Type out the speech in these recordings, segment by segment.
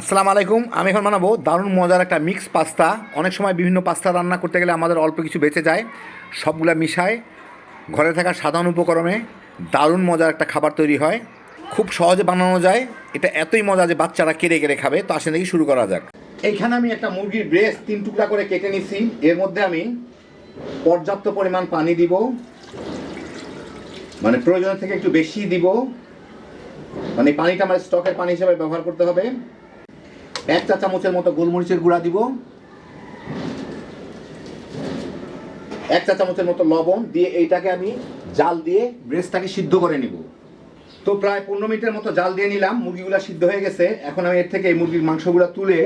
আসসালামু আলাইকুম। আমি এখন বানাবো দারুণ মজার একটা মিক্স পাস্তা অনেক সময় বিভিন্ন পাস্তা রান্না করতে গেলে আমাদের অল্প কিছু বেঁচে যায়। সবগুলা মিশায় ঘরে থাকা সাধারণ উপকরণে দারুণ মজার একটা খাবার তৈরি হয়। খুব সহজে বানানো যায়। এটা এতই মজা যে বাচ্চারা কেড়ে কেড়ে খাবে। তো আসেন দেখি শুরু করা যাক। এইখানে আমি একটা মুরগির ব্রেস্ট তিন টুকরা করে কেটে নিছি। এর মধ্যে আমি পর্যাপ্ত পরিমাণ পানি দিব। মানে প্রয়োজনের থেকে একটু বেশি দিব। মানে পানিটা আমার স্টকের পানি হিসেবে ব্যবহার করতে হবে। এক চা চামচের মতো গোলমরিচের গুঁড়া দিব। এক চা চামচের মতো লবণ দিয়ে এইটাকে আমি জাল দিয়ে ব্রেস্টটাকে সিদ্ধ করে নিব। তো প্রায় পনেরো মিনিটের মতো জাল দিয়ে নিলাম, মুরগিগুলো সিদ্ধ হয়ে গেছে। এখন আমি এর থেকে এই মুরগির মাংসগুলো তুলে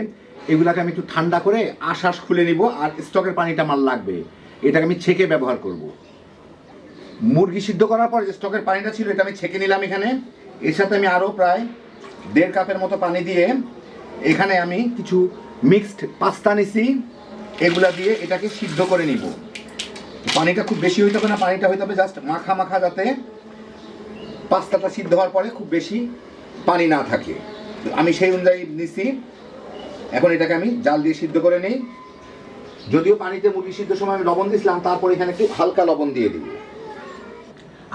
এগুলাকে আমি একটু ঠান্ডা করে আশ্বাস খুলে নিব আর স্টকের পানিটা আমার লাগবে। এটাকে আমি ছেঁকে ব্যবহার করব। মুরগি সিদ্ধ করার পর যে স্টকের পানিটা ছিল এটা আমি ছেঁকে নিলাম এখানে। এর সাথে আমি আরও প্রায় দেড় কাপের মতো পানি দিয়ে এখানে আমি কিছু মিক্সড পাস্তা নিছি, এগুলা দিয়ে এটাকে সিদ্ধ করে নিব। পানিটা খুব বেশি হইতে হবে না, পানিটা হইতে হবে জাস্ট মাখা মাখা যাতে পাস্তাটা সিদ্ধ হওয়ার পরে খুব বেশি পানি না থাকে। আমি সেই অনুযায়ী নিছি। এখন এটাকে আমি জাল দিয়ে সিদ্ধ করে নিই। যদিও পানিতে মুরগি সিদ্ধ সময় আমি লবণ দিয়েছিলাম, তারপর এখানে একটু হালকা লবণ দিয়ে দিই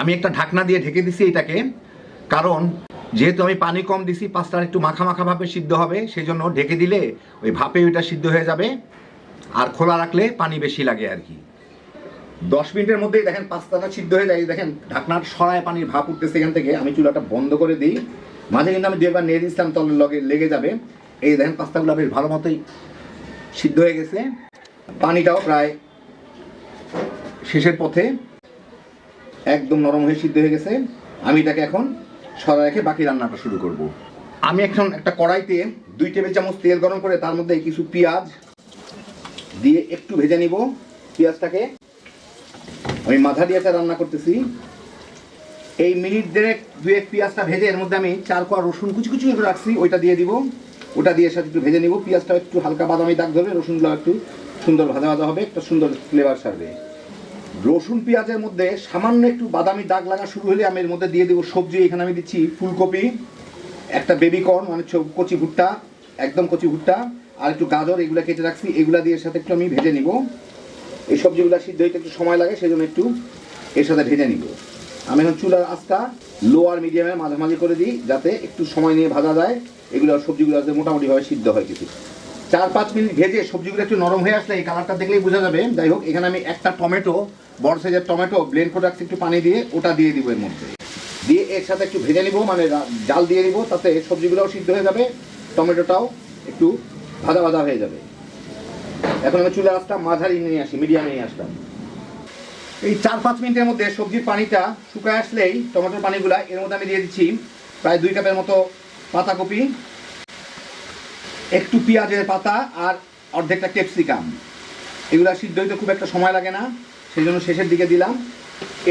আমি একটা ঢাকনা দিয়ে ঢেকে দিছি এটাকে, কারণ যেহেতু আমি পানি কম দিছি পাস্তাটা একটু মাখা মাখা ভাবে সিদ্ধ হবে সেই জন্য ঢেকে দিলে ওই ভাপে ওইটা সিদ্ধ হয়ে যাবে। আর খোলা রাখলে পানি বেশি লাগে আর কি। দশ মিনিটের মধ্যেই দেখেন পাস্তাটা সিদ্ধ হয়ে যায়। দেখেন, ঢাকনার সরায় পানির ভাপ উঠতেছে এখান থেকে। আমি চুলাটা বন্ধ করে দিই। মাঝে কিন্তু আমি দুবার নেড়ে দিচ্ছিলাম তলের লগে লেগে যাবে। এই দেখেন, পাস্তাগুলো বেশ ভালো মতোই সিদ্ধ হয়ে গেছে। পানিটাও প্রায় শেষের পথে একদম নরম হয়ে সিদ্ধ হয়ে গেছে। আমি এটাকে এখন সরা রেখে বাকি রান্নাটা শুরু করব। আমি এখন একটা কড়াইতে দুই টেবিল চামচ তেল গরম করে তার মধ্যে কিছু পেঁয়াজ দিয়ে একটু ভেজে নিব। পেঁয়াজটাকে আমি মাথা দিয়েটা রান্না করতেছি। এই মিনিট দেড়েক দু এক পেঁয়াজটা ভেজে এর মধ্যে আমি চার কোয়া রসুন কুচি কুচি করে রাখছি, ওইটা দিয়ে দিব। ওটা দিয়ে সাথে একটু ভেজে নিব। পেঁয়াজটা একটু হালকা বাদামি দাগ ধরবে রসুনগুলো একটু সুন্দর ভাজা ভাজা হবে, একটা সুন্দর ফ্লেভার সারবে রসুন পেঁয়াজের মধ্যে সামান্য একটু বাদামি দাগ লাগা শুরু হলে আমি এর মধ্যে দিয়ে দেবো সবজি। এখানে আমি দিচ্ছি ফুলকপি, একটা বেবি কর্ন মানে কচি ভুট্টা, একদম কচি ভুট্টা, আর একটু গাজর, এগুলো কেটে রাখছি। এগুলা দিয়ে সাথে একটু আমি ভেজে নিব। এই সবজিগুলো সিদ্ধ হইতে একটু সময় লাগে সেই জন্য একটু এর সাথে ভেজে নিব। আমি এখন চুলার আঁচটা লো আর মিডিয়ামে মাঝামাঝি করে দিই, যাতে একটু সময় নিয়ে ভাজা যায়। এগুলো সবজিগুলো মোটামুটিভাবে সিদ্ধ হয় কিছু চার পাঁচ মিনিট ভেজে সবজিগুলো একটু নরম হয়ে আসলে এই কালারটা দেখলেই বোঝা যাবে। যাই হোক, এখানে আমি একটা টমেটো, বড় সাইজের টমেটো ব্লেন্ড রাখছি একটু পানি দিয়ে ওটা দিয়ে দিব এর মধ্যে। দিয়ে এর সাথে একটু ভেজে নিব মানে জাল দিয়ে নিব, তাতে সবজিগুলোও সিদ্ধ হয়ে যাবে, টমেটোটাও একটু ভাজা ভাজা হয়ে যাবে। এখন আমি চুলা আঁচটা মাঝারি নিয়ে আসি মিডিয়ামে নিয়ে আসলাম। এই চার পাঁচ মিনিটের মধ্যে সবজির পানিটা শুকায় আসলেই টমেটোর পানিগুলা এর মধ্যে আমি দিয়ে দিচ্ছি, প্রায় দুই কাপের মতো পাতাকপি একটু পেঁয়াজের পাতা আর অর্ধেকটা ক্যাপসিকাম। এগুলো সিদ্ধ হইতে খুব একটা সময় লাগে না সেই জন্য শেষের দিকে দিলাম।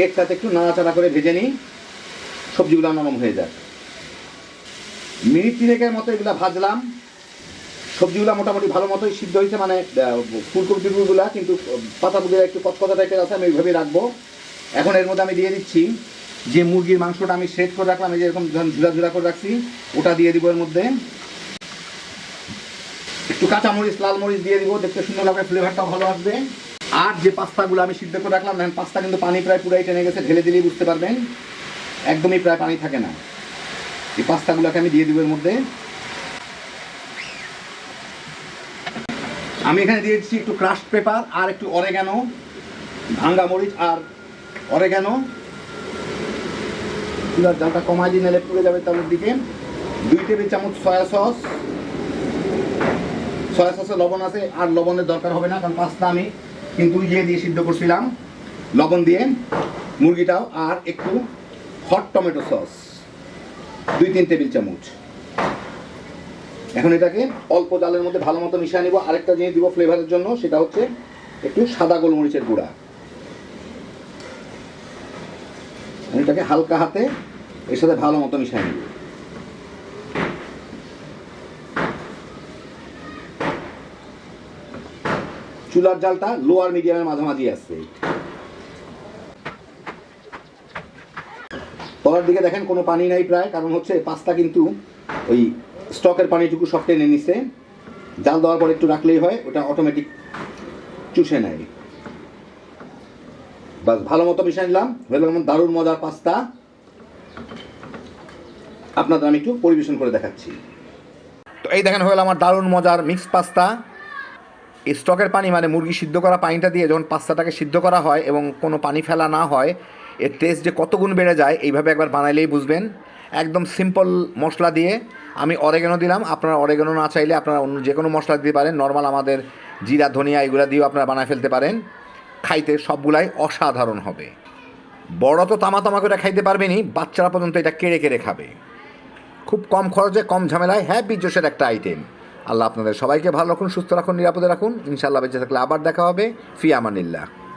এর সাথে একটু নাড়াচাড়া করে ভেজে নিই, সবজিগুলো নরম হয়ে যায় মিনিট তিনেকের মতো এগুলো ভাজলাম। সবজিগুলো মোটামুটি ভালো মতোই সিদ্ধ হয়েছে মানে ফুলকপি টুলকপিগুলো কিন্তু পাতাগুলো একটু কচকচা টাইপের আছে, আমি ওইভাবেই রাখব। এখন এর মধ্যে আমি দিয়ে দিচ্ছি যে মুরগির মাংসটা আমি সেট করে রাখলাম, এই যে এরকম ঝুলা ঝুলা করে রাখছি, ওটা দিয়ে দিব এর মধ্যে। একটু কাঁচা মরিচ লাল মরিচ দিয়ে দিব, দেখতে সুন্দর লাগবে ফ্লেভারটাও ভালো আসবে। আর যে পাস্তাগুলো আমি সিদ্ধ করে রাখলাম, দেখেন, পাস্তা কিন্তু পানি প্রায় পুরাই টেনে গেছে, ঢেলে দিলেই বুঝতে পারবেন, একদমই প্রায় পানি থাকে না। এই পাস্তাগুলোকে আমি দিয়ে দিব এর মধ্যে। আমি এখানে দিয়ে দিচ্ছি একটু ক্রাশ পেপার আর একটু অরেগানো ভাঙ্গা মরিচ আর অরেগানো চুলার জালটা কমাই দিয়ে নিলে পুড়ে যাবে তালের দিকে। দুই টেবিল চামচ সয়া সস সয়া সসে লবণ আছে, আর লবণের দরকার হবে না, কারণ পাস্তা আমি কিন্তু ইয়ে দিয়ে সিদ্ধ করছিলাম। লবণ দিয়ে, মুরগিটাও, আর একটু হট টমেটো সস দুই তিন টেবিল চামচ। এখন এটাকে অল্প জালের মধ্যে ভালো মতো মিশিয়ে নিব। আরেকটা জিনিস দিব ফ্লেভারের জন্য, সেটা হচ্ছে একটু সাদা গোলমরিচের গুঁড়া। এটাকে হালকা হাতে এর সাথে ভালো মতো মিশিয়ে নিব। চুলার জালটা লোয়ার মিডিয়ামের মাঝামাঝি আসছে তলার দিকে দেখেন, কোনো পানি নাই প্রায়, কারণ হচ্ছে পাস্তা কিন্তু ওই স্টকের পানিটুকু সব টেনে নিছে। জাল দেওয়ার পর একটু রাখলেই হয়, ওটা অটোমেটিক চুষে নেয়। বাস, ভালো মতো মিশিয়ে নিলাম। হয়ে দারুণ মজার পাস্তা। আপনাদের আমি একটু পরিবেশন করে দেখাচ্ছি। তো এই দেখেন, হয়ে গেল আমার দারুণ মজার মিক্স পাস্তা। স্টকের পানি মানে মুরগি সিদ্ধ করা পানিটা দিয়ে যখন পাস্তাটাকে সিদ্ধ করা হয় এবং কোনো পানি ফেলা না হয়, এর টেস্ট যে কত গুণ বেড়ে যায়, এইভাবে একবার বানাইলেই বুঝবেন। একদম সিম্পল মশলা দিয়ে আমি অরেগানো দিলাম। আপনারা অরেগানো না চাইলে আপনারা অন্য যে কোনো মশলা দিতে পারেন। নর্মাল আমাদের জিরা, ধনিয়া এগুলো দিয়েও আপনারা বানায় ফেলতে পারেন। খাইতে সবগুলাই অসাধারণ হবে। বড় তো তামা তামা করে খাইতে পারবেনই, বাচ্চারা পর্যন্ত এটা কেড়ে কেড়ে খাবে। খুব কম খরচে, কম ঝামেলায় হ্যাপি জোশের একটা আইটেম আল্লাহ আপনাদের সবাইকে ভালো রাখুন, সুস্থ রাখুন, নিরাপদে রাখুন। ইনশাআল্লাহ বেঁচে থাকলে আবার দেখা হবে। ফি আমানিল্লাহ।